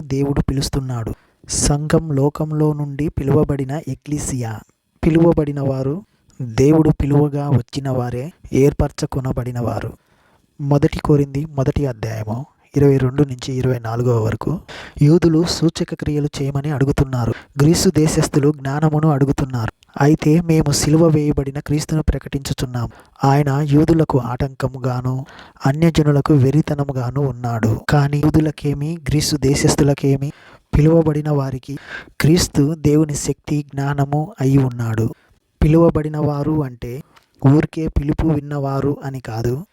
దేవుడు పిలుస్తున్నాడు. సంఘం లోకంలో నుండి పిలువబడిన ఎక్లీసియా. పిలువబడిన వారు దేవుడు పిలువగా వచ్చిన వారే ఏర్పరచుకొనబడిన వారు మొదటి కోరింది మొదటి అధ్యాయము ఇరవై రెండు నుంచి ఇరవై నాలుగవ వరకు యూదులు సూచక క్రియలు చేయమని అడుగుతున్నారు. గ్రీసు దేశస్థులు జ్ఞానమును అడుగుతున్నారు. అయితే మేము సిలువ వేయబడిన క్రీస్తును ప్రకటించుచున్నాం. ఆయన యూదులకు ఆటంకముగాను అన్యజనులకు వెరితనముగాను ఉన్నాడు. కానీ యూదులకేమి గ్రీసు దేశస్థులకేమి పిలువబడిన వారికి క్రీస్తు దేవుని శక్తి జ్ఞానము అయి ఉన్నాడు. పిలువబడిన వారు అంటే ఊరికే పిలుపు విన్నవారు అని కాదు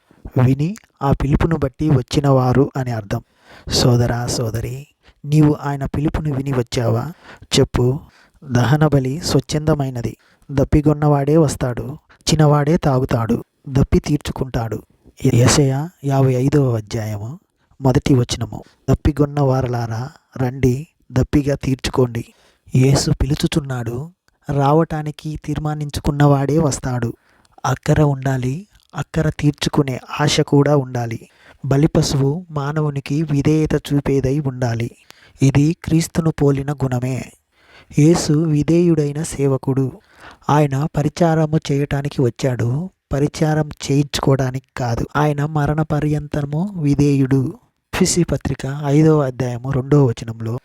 విని ఆ పిలుపును బట్టి వచ్చినవారు అని అర్థం. సోదరా సోదరి నీవు ఆయన పిలుపుని విని వచ్చావా? చెప్పు. దహన బలి స్వచ్ఛందమైనది. దప్పిగొన్నవాడే వస్తాడు చిన్నవాడే తాగుతాడు దప్పి తీర్చుకుంటాడు. యశయ యాభై ఐదవ అధ్యాయము మొదటి వచనము. దప్పిగొన్న వారలారా రండి దప్పిగా తీర్చుకోండి. యేసు పిలుచుచున్నాడు రావటానికి తీర్మానించుకున్నవాడే వస్తాడు. అక్కర ఉండాలి అక్కర తీర్చుకునే ఆశ కూడా ఉండాలి. బలిపశువు మానవునికి విధేయత చూపేదై ఉండాలి. ఇది క్రీస్తును పోలిన గుణమే. యేసు విధేయుడైన సేవకుడు. ఆయన పరిచారము చేయటానికి వచ్చాడు. పరిచారం చేయించుకోవడానికి కాదు. ఆయన మరణ పర్యంతము విధేయుడు. ఫిసి పత్రిక ఐదవ అధ్యాయము రెండవ వచనంలో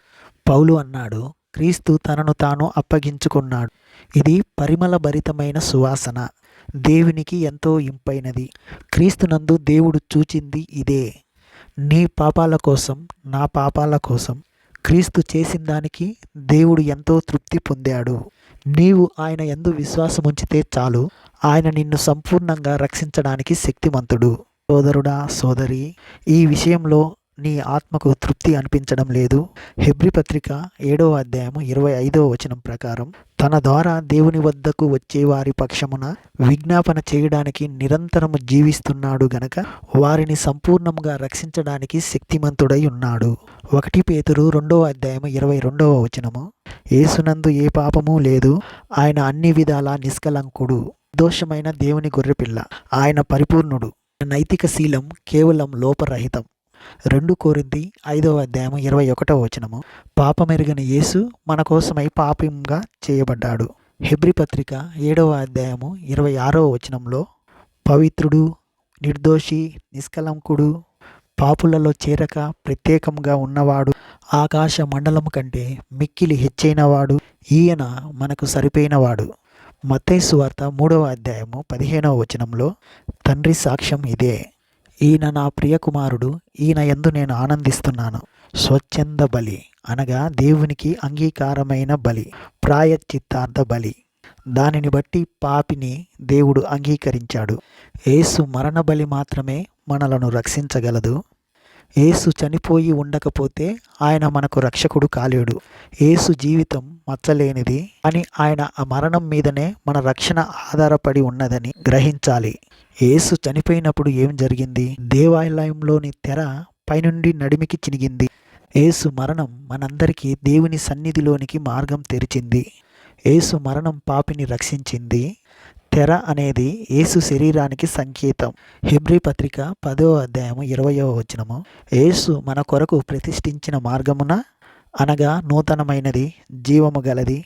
పౌలు అన్నాడు క్రీస్తు తనను తాను అప్పగించుకున్నాడు. ఇది పరిమళ భరితమైన సువాసన. దేవునికి ఎంతో ఇంపైనది. క్రీస్తునందు దేవుడు చూచింది ఇదే. నీ పాపాల కోసం నా పాపాల కోసం క్రీస్తు చేసిన దానికి దేవుడు ఎంతో తృప్తి పొందాడు. నీవు ఆయన ఎందు విశ్వాసం ఉంచితే చాలు. ఆయన నిన్ను సంపూర్ణంగా రక్షించడానికి శక్తిమంతుడు. సోదరుడా సోదరి ఈ విషయంలో నీ ఆత్మకు తృప్తి అనిపించడం లేదు. హెబ్రి పత్రిక ఏడవ అధ్యాయము ఇరవై ఐదవ వచనం ప్రకారం తన ద్వారా దేవుని వద్దకు వచ్చే వారి పక్షమున విజ్ఞాపన చేయడానికి నిరంతరము జీవిస్తున్నాడు గనక వారిని సంపూర్ణముగా రక్షించడానికి శక్తిమంతుడై ఉన్నాడు. ఒకటి పేతురు రెండవ అధ్యాయము ఇరవై రెండవ వచనము ఏసునందు ఏ పాపము లేదు. ఆయన అన్ని విధాల నిష్కలంకుడు దోషమైన దేవుని గొర్రెపిల్ల. ఆయన పరిపూర్ణుడు. నైతిక శీలం కేవలం లోపరహితం. రెండు కోరింది ఐదవ అధ్యాయము ఇరవై ఒకటవ వచనము. పాపమెరిగిన యేసు మన కోసమై పాపంగా చేయబడ్డాడు. హెబ్రి పత్రిక ఏడవ అధ్యాయము ఇరవై ఆరవ వచనంలో పవిత్రుడు నిర్దోషి నిష్కలంకుడు పాపులలో చేరక ప్రత్యేకంగా ఉన్నవాడు ఆకాశ మండలం కంటే మిక్కిలి హెచ్చైనవాడు ఈయన మనకు సరిపోయినవాడు. మత్తైసు వార్త మూడవ అధ్యాయము పదిహేనవ వచనంలో తండ్రి సాక్ష్యం ఇదే. ఈయన నా ప్రియ కుమారుడు ఈయన ఎందు నేను ఆనందిస్తున్నాను. స్వచ్ఛంద బలి అనగా దేవునికి అంగీకారమైన బలి ప్రాయశ్చిత్తార్థ బలి. దానిని బట్టి పాపిని దేవుడు అంగీకరించాడు. ఏసు మరణ బలి మాత్రమే మనలను రక్షించగలదు. ఏసు చనిపోయి ఉండకపోతే ఆయన మనకు రక్షకుడు కాలేడు. ఏసు జీవితం మచ్చలేనిది అని ఆయన ఆ మరణం మీదనే మన రక్షణ ఆధారపడి ఉన్నదని గ్రహించాలి. యేసు చనిపోయినప్పుడు ఏం జరిగింది? దేవాలయంలోని తెర పైనుండి నడిమికి చినిగింది. యేసు మరణం మనందరికీ దేవుని సన్నిధిలోనికి మార్గం తెరిచింది. యేసు మరణం పాపిని రక్షించింది. తెర అనేది యేసు శరీరానికి సంకేతం. హెబ్రి పత్రిక పదో అధ్యాయము ఇరవయో వచనము. యేసు మన కొరకు ప్రతిష్ఠించిన మార్గమున? అనగా నూతనమైనది జీవము గలది.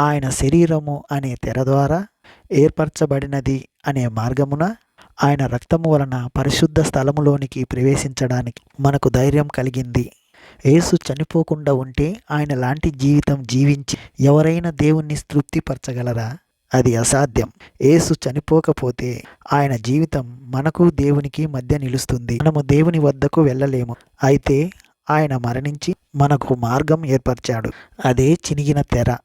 ఆయన శరీరము అనే తెర ద్వారా ఏర్పరచబడినది అనే మార్గమున? ఆయన రక్తము వలన పరిశుద్ధ స్థలములోనికి ప్రవేశించడానికి మనకు ధైర్యం కలిగింది. యేసు చనిపోకుండా ఉంటే ఆయన లాంటి జీవితం జీవించి ఎవరైనా దేవుణ్ణి తృప్తిపరచగలరా? అది అసాధ్యం. యేసు చనిపోకపోతే ఆయన జీవితం మనకు దేవునికి మధ్య నిలుస్తుంది. మనము దేవుని వద్దకు వెళ్ళలేము. అయితే ఆయన మరణించి మనకు మార్గం ఏర్పరిచాడు. అదే చినిగిన తెర.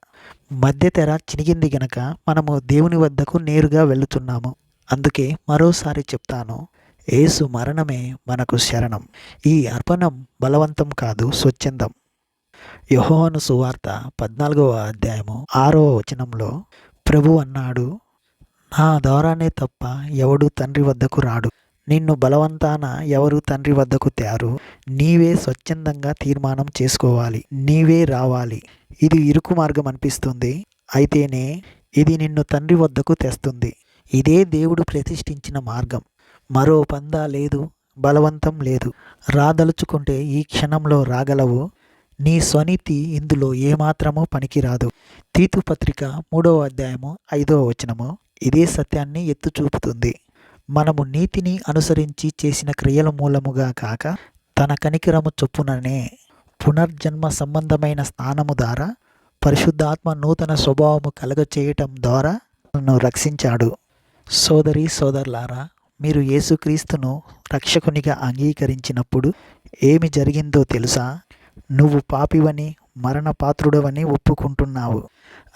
మధ్య తెర చినిగింది గనక మనము దేవుని వద్దకు నేరుగా వెళుతున్నాము. అందుకే మరోసారి చెప్తాను ఏసు మరణమే మనకు శరణం. ఈ అర్పణం బలవంతం కాదు స్వచ్ఛందం. యహోను సువార్త పద్నాలుగవ అధ్యాయము ఆరవ వచనంలో ప్రభు అన్నాడు నా ద్వారానే తప్ప ఎవడు తండ్రి వద్దకు రాడు. నిన్ను బలవంతాన ఎవరు తండ్రి వద్దకు తేరు. నీవే స్వచ్ఛందంగా తీర్మానం చేసుకోవాలి. నీవే రావాలి. ఇది ఇరుకు మార్గం అనిపిస్తుంది. అయితేనే ఇది నిన్ను తండ్రి వద్దకు తెస్తుంది. ఇదే దేవుడు ప్రతిష్ఠించిన మార్గం. మరో పందా లేదు బలవంతం లేదు. రాదలుచుకుంటే ఈ క్షణంలో రాగలవు. నీ స్వనీతి ఇందులో ఏమాత్రమూ పనికిరాదు. తీతు పత్రిక మూడవ అధ్యాయము ఐదవ వచనము ఇదే సత్యాన్ని ఎత్తు చూపుతుంది మనము నీతిని అనుసరించి చేసిన క్రియల మూలముగా కాక తన కనికరము చొప్పుననే పునర్జన్మ సంబంధమైన స్నానము ద్వారా పరిశుద్ధాత్మ నూతన స్వభావము కలగచేయటం ద్వారా నన్ను రక్షించాడు. సోదరి సోదరులారా మీరు యేసుక్రీస్తును రక్షకునిగా అంగీకరించినప్పుడు ఏమి జరిగిందో తెలుసా? నువ్వు పాపివని మరణపాత్రుడవని ఒప్పుకుంటున్నావు.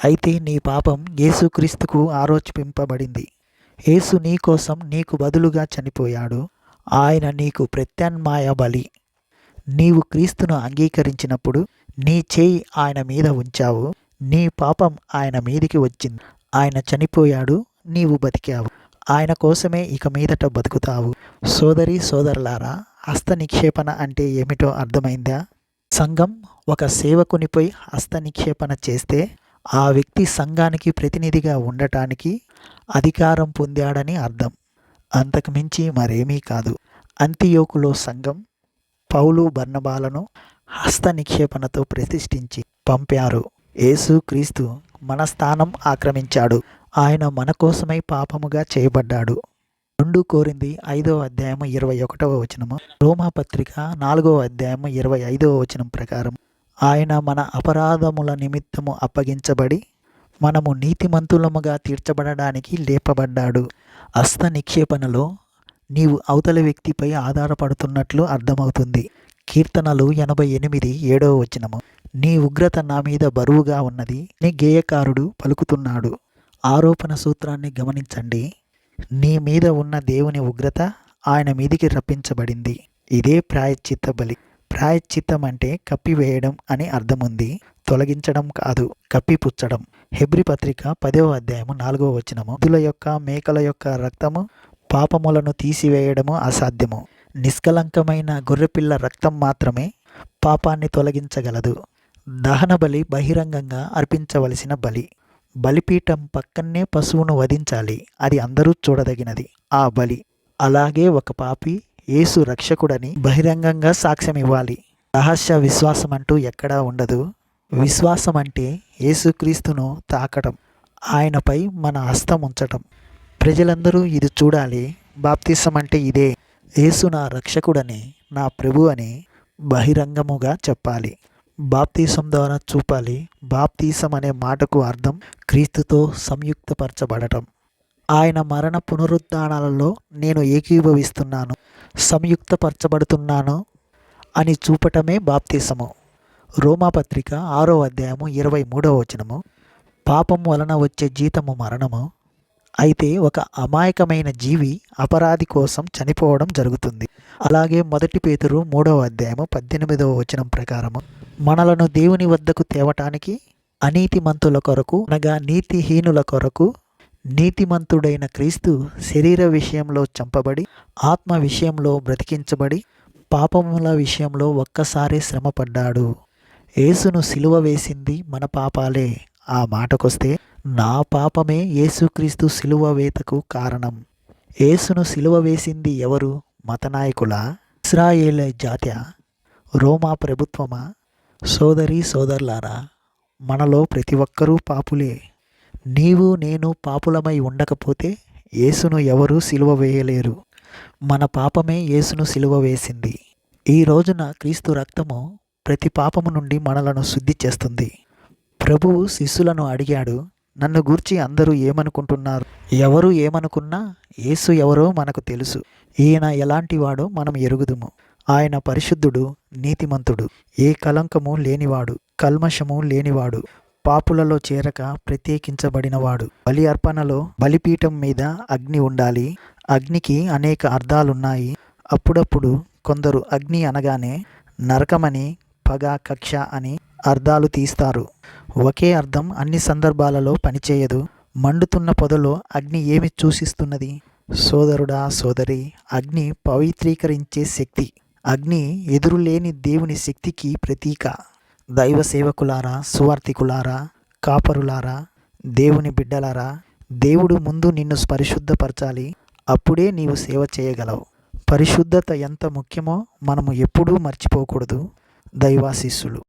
అయితే నీ పాపం యేసుక్రీస్తుకు ఆరోపింపబడింది యేసు నీ కోసం నీకు బదులుగా చనిపోయాడు. ఆయన నీకు ప్రత్యామ్నాయ బలి. నీవు క్రీస్తును అంగీకరించినప్పుడు నీ చేయి ఆయన మీద ఉంచావు. నీ పాపం ఆయన మీదికి వచ్చింది. ఆయన చనిపోయాడు. నీవు బతికావు. ఆయన కోసమే ఇక మీదట బతుకుతావు. సోదరి సోదరులారా హస్త నిక్షేపణ అంటే ఏమిటో అర్థమైందా? సంఘం ఒక సేవకునిపై హస్త నిక్షేపణ చేస్తే ఆ వ్యక్తి సంఘానికి ప్రతినిధిగా ఉండటానికి అధికారం పొందాడని అర్థం. అంతకుమించి మరేమీ కాదు. అంత్యోకులో సంఘం పౌలు బర్ణబాలను హస్త నిక్షేపణతో ప్రతిష్ఠించి పంపారు. యేసు క్రీస్తు మన స్థానం ఆక్రమించాడు. ఆయన మన కోసమై పాపముగా చేయబడ్డాడు. రెండు కోరింది ఐదవ అధ్యాయము ఇరవై ఒకటవ వచనము. రోమా పత్రిక నాలుగవ అధ్యాయము ఇరవై ఐదవ వచనం ప్రకారం ఆయన మన అపరాధముల నిమిత్తము అప్పగించబడి మనము నీతిమంతులముగా తీర్చబడడానికి లేపబడ్డాడు. హస్త నిక్షేపణలో నీవు అవతల వ్యక్తిపై ఆధారపడుతున్నట్లు అర్థమవుతుంది. కీర్తనలు ఎనభై ఎనిమిది ఏడవ వచనము. నీ ఉగ్రత నా మీద బరువుగా ఉన్నది. నీ గేయకారుడు పలుకుతున్నాడు. ఆరోపణ సూత్రాన్ని గమనించండి. నీ మీద ఉన్న దేవుని ఉగ్రత ఆయన మీదికి రప్పించబడింది. ఇదే ప్రాయశ్చిత్త బలి. ప్రాయశ్చిత్తం అంటే కప్పివేయడం అని అర్థం ఉంది తొలగించడం కాదు కప్పిపుచ్చడం. హెబ్రి పత్రిక పదవ అధ్యాయము నాలుగవ వచనము. దుల యొక్క మేకల యొక్క రక్తము పాపములను తీసివేయడము అసాధ్యము. నిష్కలంకమైన గొర్రెపిల్ల రక్తం మాత్రమే పాపాన్ని తొలగించగలదు. దహన బలి బహిరంగంగా అర్పించవలసిన బలి. బలిపీఠం పక్కనే పశువును వధించాలి. అది అందరూ చూడదగినది. ఆ బలి. అలాగే ఒక పాపి యేసు రక్షకుడని బహిరంగంగా సాక్ష్యం ఇవ్వాలి రహస్య విశ్వాసం అంటూ ఎక్కడా ఉండదు. విశ్వాసం అంటే యేసుక్రీస్తును తాకటం. ఆయనపై మన హస్తం ఉంచటం. ప్రజలందరూ ఇది చూడాలి. బాప్తిసం అంటే ఇదే. యేసు నా రక్షకుడని నా ప్రభు అని బహిరంగముగా చెప్పాలి. బాప్తీసం ద్వారా చూపాలి. బాప్తీసం అనే మాటకు అర్థం క్రీస్తుతో సంయుక్తపరచబడటం. ఆయన మరణ పునరుద్ధానాలలో నేను ఏకీభవిస్తున్నాను సంయుక్తపరచబడుతున్నాను అని చూపటమే బాప్తీసము. రోమాపత్రిక ఆరో అధ్యాయము ఇరవై మూడవ వచనము. పాపం వలన వచ్చే జీతము మరణము. అయితే ఒక అమాయకమైన జీవి అపరాధి కోసం చనిపోవడం జరుగుతుంది. అలాగే మొదటి పేతురు మూడవ అధ్యాయము పద్దెనిమిదవ వచనం ప్రకారము. మనలను దేవుని వద్దకు తేవటానికి అనీతిమంతుల కొరకు అనగా నీతిహీనుల కొరకు నీతిమంతుడైన క్రీస్తు శరీర విషయంలో చంపబడి ఆత్మ విషయంలో బ్రతికించబడి పాపముల విషయంలో ఒక్కసారే శ్రమపడ్డాడు. యేసును సిలువ వేసింది మన పాపాలే. ఆ మాటకొస్తే నా పాపమే యేసుక్రీస్తు సిలువ వేతకు కారణం. యేసును సిలువ వేసింది ఎవరు? మతనాయకుల? ఇస్రాయేల్ జాత్య? రోమా ప్రభుత్వమా? సోదరి సోదరులారా మనలో ప్రతి ఒక్కరూ పాపులే. నీవు నేను పాపులమై ఉండకపోతే యేసును ఎవరూ సిలువ వేయలేరు. మన పాపమే యేసును సిలువ వేసింది. ఈ రోజున క్రీస్తు రక్తము ప్రతి పాపము నుండి మనలను శుద్ధి చేస్తుంది. ప్రభువు శిష్యులను అడిగాడు నన్ను గూర్చి అందరూ ఏమనుకుంటున్నారు? ఎవరు ఏమనుకున్నా యేసు ఎవరో మనకు తెలుసు. ఈయన ఎలాంటివాడో మనం ఎరుగుదుము. ఆయన పరిశుద్ధుడు నీతిమంతుడు. ఏ కలంకము లేనివాడు కల్మషము లేనివాడు పాపులలో చేరక ప్రత్యేకించబడినవాడు. బలి అర్పణలో బలిపీఠం మీద అగ్ని ఉండాలి. అగ్నికి అనేక అర్థాలున్నాయి. అప్పుడప్పుడు కొందరు అగ్ని అనగానే నరకమని పగ కక్ష అని అర్థాలు తీస్తారు. ఒకే అర్థం అన్ని సందర్భాలలో పనిచేయదు. మండుతున్న పొదలో అగ్ని ఏమి సూచిస్తున్నది? సోదరుడా సోదరి అగ్ని పవిత్రీకరించే శక్తి. అగ్ని ఎదురులేని దేవుని శక్తికి ప్రతీక. దైవ సేవకులారా సువార్థికులారా కాపరులారా దేవుని బిడ్డలారా దేవుడు ముందు నిన్ను పరిశుద్ధపరచాలి. అప్పుడే నీవు సేవ చేయగలవు. పరిశుద్ధత ఎంత ముఖ్యమో మనము ఎప్పుడూ మర్చిపోకూడదు. దైవాశీస్సులు.